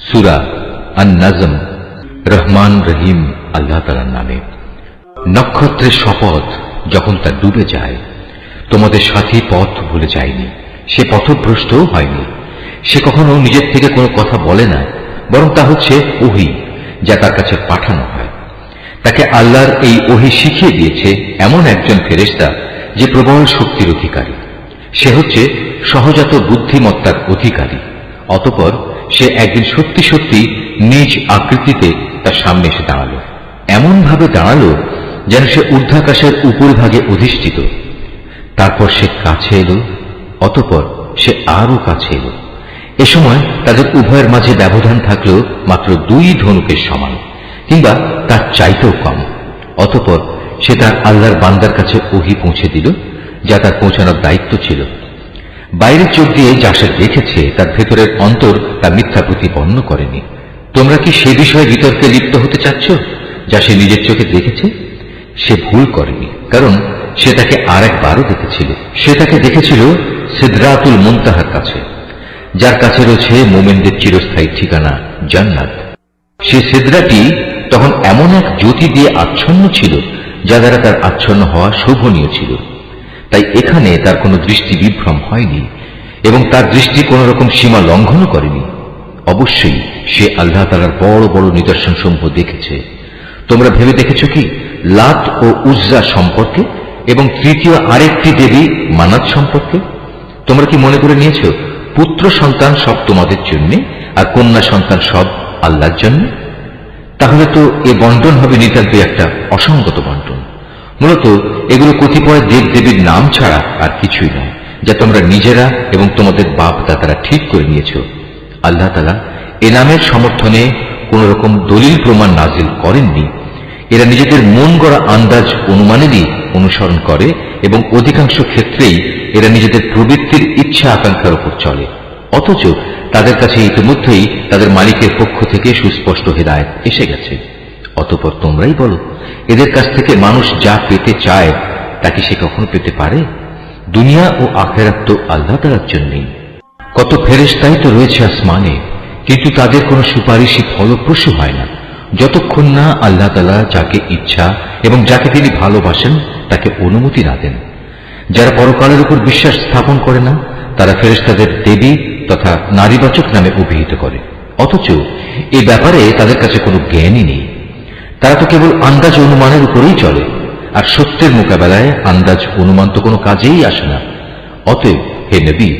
সুরা আন নাজম রহমান রহিম, আল্লাহ তালার নামে। নক্ষত্রের শপথ যখন তা ডুবে যায়, তোমাদের সাথী পথ ভুলে যায়নি, সে পথভ্রষ্টও হয়নি। সে কখনো নিজের থেকে কোনো কথা বলে না, বরং তা হচ্ছে ওহি, যা তার কাছে পাঠানো হয়। তাকে আল্লাহর এই ওহি শিখিয়ে দিয়েছে এমন একজন ফেরেস্তা যে প্রবল শক্তির অধিকারী। সে হচ্ছে সহজাত বুদ্ধিমত্তার অধিকারী, অতপর সে একদিন সত্যি সত্যি নিজ আকৃতিতে তার সামনে এসে দাঁড়াল। এমনভাবে দাঁড়াল যেন সে ঊর্ধ্বাকাশের উপরভাগে অধিষ্ঠিত। তারপর সে কাছে এলো, অতপর সে আরও কাছে এলো। এ সময় তাদের উভয়ের মাঝে ব্যবধান থাকলেও মাত্র দুই ধনুকের সমান, কিংবা তার চাইতেও কম। অতপর সে তার আল্লাহর বান্দার কাছে ওহি পৌঁছে দিল, যা তার পৌঁছানোর দায়িত্ব ছিল। বাইরের চোখ দিয়ে যা সে দেখেছে, তার ভেতরের অন্তর তা মিথ্যা প্রতিপন্ন করেনি। তোমরা কি সে বিষয়ে বিতর্কে লিপ্ত হতে চাচ্ছ, যা সে নিজের চোখে দেখেছে? সে ভুল করেনি, কারণ সে তাকে আর একবারও দেখেছিল। সে তাকে দেখেছিল সিদ্রাতুল মুনতাহার কাছে, যার কাছে রয়েছে মোমেনদের চিরস্থায়ী ঠিকানা, জান্নাত। সে সিদ্রাটি তখন এমন এক জ্যোতি দিয়ে আচ্ছন্ন ছিল, যা দ্বারা তার আচ্ছন্ন হওয়া শোভনীয় ছিল। তাই এখানে তার কোনো দৃষ্টি বিভ্রম হয়নি এবং তার দৃষ্টি কোন রকম সীমা লঙ্ঘনও করেনি। অবশ্যই সে আল্লাহ তালার বড় বড় নিদর্শন সমূহ দেখেছে। তোমরা ভেবে দেখেছ কি? লাত ও উজ্জা সম্পর্কে এবং তৃতীয় আরেকটি দেবী মানাত সম্পর্কে। তোমরা কি মনে করে নিয়েছ, পুত্র সন্তান সব তোমাদের জন্য আর কন্যা সন্তান সব আল্লাহর জন্য? তাহলে তো এ বন্টন হবে নিতান্তই একটা অসঙ্গত বন্টন মূলত এগুলো কতিপয় দেব দেবীর নাম ছাড়া আর কিছুই নয়, যা তোমরা নিজেরা এবং তোমাদের বাপ দাদারা ঠিক করে নিয়েছ। আল্লাহ তালা এ নামের সমর্থনে কোন রকম দলিল প্রমাণ নাজিল করেননি। এরা নিজেদের মন গড়া আন্দাজ অনুমানেরই অনুসরণ করে এবং অধিকাংশ ক্ষেত্রেই এরা নিজেদের প্রবৃত্তির ইচ্ছা আকাঙ্ক্ষার উপর চলে। অথচ তাদের কাছে ইতিমধ্যেই তাদের মালিকের পক্ষ থেকে সুস্পষ্ট হেদায়ত এসে গেছে। অতপর তোমরাই বলো, এদের কাছ থেকে মানুষ যা পেতে চায়, তা কি সে কখনো পেতে পারে? দুনিয়া ও আখেরাত তো আল্লাহ তালার জন্যই। কত ফেরেস্তাই তো রয়েছে আসমানে, কিন্তু তাদের কোনো সুপারিশই ফলপ্রসূ হয় না। যতক্ষণ না আল্লাহ তালা যাকে ইচ্ছা এবং যাকে তিনি ভালোবাসেন, তাকে অনুমতি না দেন। যারা পরকালের উপর বিশ্বাস স্থাপন করে না, তারা ফেরেস্তাদের দেবী তথা নারীবাচক নামে অভিহিত করে। অথচ এ ব্যাপারে তাদের কাছে কোনো জ্ঞানই নেই। তারা তো কেবল আন্দাজ অনুমানের উপরেই চলে, আর সত্যের মোকাবেলায় আন্দাজ অনুমান তো কোনো কাজেই আসে না। অতএব, হে নবী,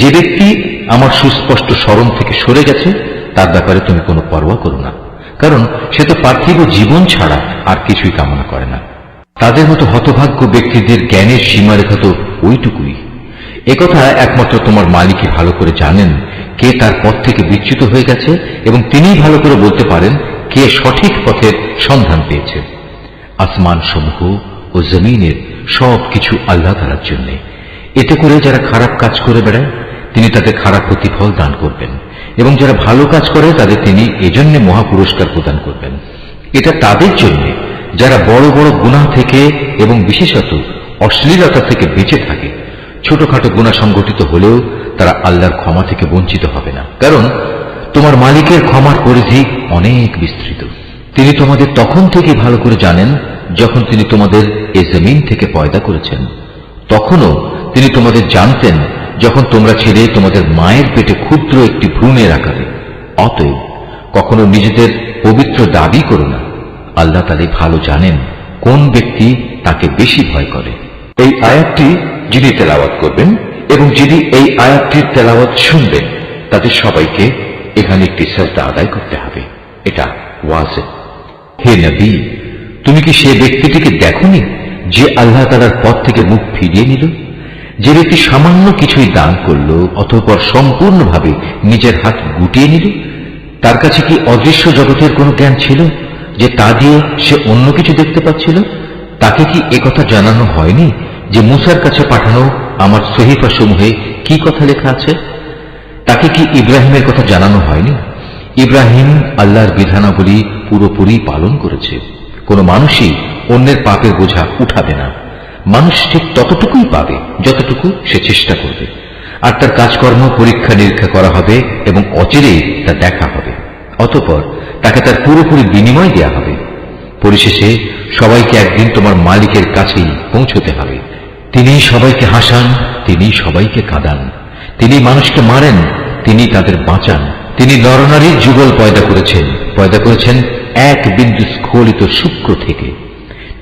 যে ব্যক্তি আমার সুস্পষ্ট স্মরণ থেকে সরে গেছে, তার ব্যাপারে তুমি কোনো পরোয়া করো না, কারণ সে তো পার্থিব জীবন ছাড়া আর কিছুই কামনা করে না। তাদের মতো হতভাগ্য ব্যক্তিদের জ্ঞানের সীমারেখা তো ওইটুকুই। একথা একমাত্র তোমার মালিকই ভালো করে জানেন, কে তার পথ থেকে বিচ্যুত হয়ে গেছে, এবং তিনিই ভালো করে বলতে পারেন কে সঠিক পথের সন্ধান পেয়েছে? আসমান সমূহ ও জমিনের সব কিছু আল্লাহ তালার জন্য। এতে করে যারা খারাপ কাজ করে বেড়ায়, তিনি তাদের খারাপ প্রতিফল দান করবেন। এবং যারা ভালো কাজ করে, তাদের তিনি এজন্য মহা পুরস্কার প্রদান করবেন। এটা তাদের জন্য, যারা বড় বড় গুণা থেকে এবং বিশেষত অশ্লীলতা থেকে বেঁচে থাকে। ছোটখাটো গুণা সংগঠিত হলেও তারা আল্লাহর ক্ষমা থেকে বঞ্চিত হবে না। কারণ তোমার মালিকের ক্ষমার পরিধি অনেক বিস্তৃত। তিনি তোমাদের তখন থেকে ভালো করে জানেন, যখন তিনি তোমাদের এ জমিন থেকে পয়দা করেছেন। তখনও তিনি তোমাদের জানতেন, যখন তোমরা ছেড়ে তোমাদের মায়ের পেটে ক্ষুদ্র একটি ভ্রূণের আকারে অতএব কখনো নিজেদের পবিত্র দাবি করো না। আল্লাহ তালে ভালো জানেন কোন ব্যক্তি তাকে বেশি ভয় করে। এই আয়াতটি যিনি তেলাওয়াত করবেন এবং যিনি এই আয়াতটির তেলাওয়াত শুনবেন তাদের সবাইকে এখানে একটি শ্রদ্ধা আদায় করতে হবে। এটা ওয়াজে হে নবী, তুমি কি সে ব্যক্তিটিকে দেখনি যে আল্লাহ তালার পথ থেকে মুখ ফিরিয়ে নিল? যে ব্যক্তি সামান্য কিছুই দান করল অতঃপর সম্পূর্ণভাবে নিজের হাত গুটিয়ে নিল? তার কাছে কি অদৃশ্য জগতের কোনো জ্ঞান ছিল যে তা দিয়ে সে অন্য কিছু দেখতে পাচ্ছিল? তাকে কি একথা জানানো হয়নি যে মুসার কাছে পাঠানো আমার সহিফা সমূহে কি কথা লেখা আছে? তাকে কি ইব্রাহিমের কথা জানানো হয়নি? ইব্রাহিম আল্লাহর বিধানাবলী পুরোপুরি পালন করেছে। কোনো মানুষই অন্যের পাপের বোঝা উঠাবে না। মানুষ ঠিক ততটুকুই পাবে, যতটুকু সে চেষ্টা করবে। আর তার কাজকর্ম পরীক্ষা নিরীক্ষা করা হবে এবং অচিরেই তা দেখা হবে। অতপর তাকে তার পুরোপুরি বিনিময় দেয়া হবে। পরিশেষে সবাইকে একদিন তোমার মালিকের কাছেই পৌঁছতে হবে। তিনি সবাইকে হাসান তিনি সবাইকে কাঁদান। তিনি মানুষকে মারেন, তিনি তাদের বাঁচান। তিনি নরনারীর যুগল পয়দা করেছেন পয়দা করেছেন এক বিন্দু স্খলিত শুক্র থেকে।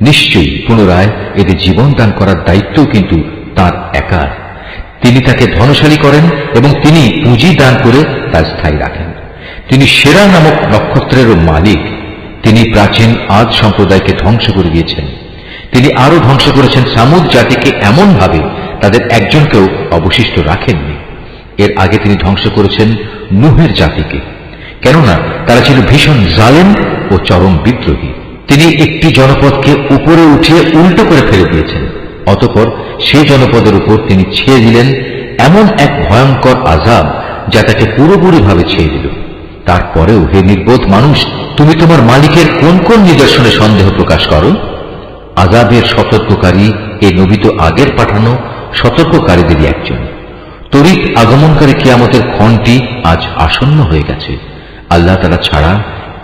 নিশ্চয়ই পুনরায় এদের জীবন দান করার দায়িত্ব কিন্তু তার একার। তিনি তাকে ধনশালী করেন এবং তিনি পুঁজি দান করে তা স্থায়ী রাখেন। তিনি সেরা নামক নক্ষত্রেরও মালিক। তিনি প্রাচীন আদ সম্প্রদায়কে ধ্বংস করে দিয়েছেন। তিনি আরও ধ্বংস করেছেন সামুদ জাতিকে এমন ভাবে তাদের একজনকেও অবশিষ্ট রাখেননি। এর আগে তিনি ধ্বংস করেছেন নুহের জাতিকে। কেননা তারা ছিল ভীষণ জালেম ও চরম বিদ্রোহী। তিনি একটি জনপদকে উপরে উঠিয়ে উল্টো করে ফেলে দিয়েছেন। অতপর সেই জনপদের উপর তিনি ছেয়ে দিলেন এমন এক ভয়ঙ্কর আজাব যা তাকে পুরোপুরিভাবে ছেড়ে দিল। তারপরেও হে নির্বোধ মানুষ, তুমি তোমার মালিকের কোন কোন নিদর্শনে সন্দেহ প্রকাশ করো? আজাবের সতর্ককারী এ নবী তো আগের পাঠানো সতর্ককারীদেরই একজন। তরিত আগমনকারী কিয়ামতের ক্ষণটি আজ আসন্ন হয়ে গেছে। আল্লাহ তারা ছাড়া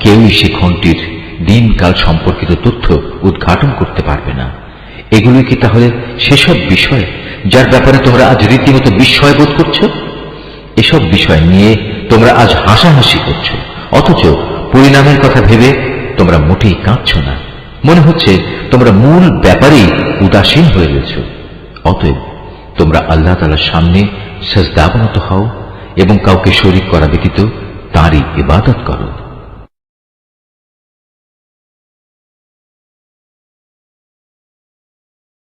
কেউই সে ক্ষণটির দিনকাল সম্পর্কিত তথ্য উদ্ঘাটন করতে পারবে না। এগুলি কি তাহলে সেসব বিষয় যার ব্যাপারে তোমরা আজ রীতিমতো বিস্ময় বোধ করছ? এসব বিষয় নিয়ে তোমরা আজ হাসাহাসি করছ, অথচ পরিণামের কথা ভেবে তোমরা মোটেই কাঁদছ না। মনে হচ্ছে তোমরা মূল ব্যাপারেই উদাসীন হয়ে রয়েছ। অতএব তোমরা আল্লাহ তালার সামনে সাজদাবনত হও এবং কাউকে শরিক করা ব্যতীত তাঁরই ইবাদত করো।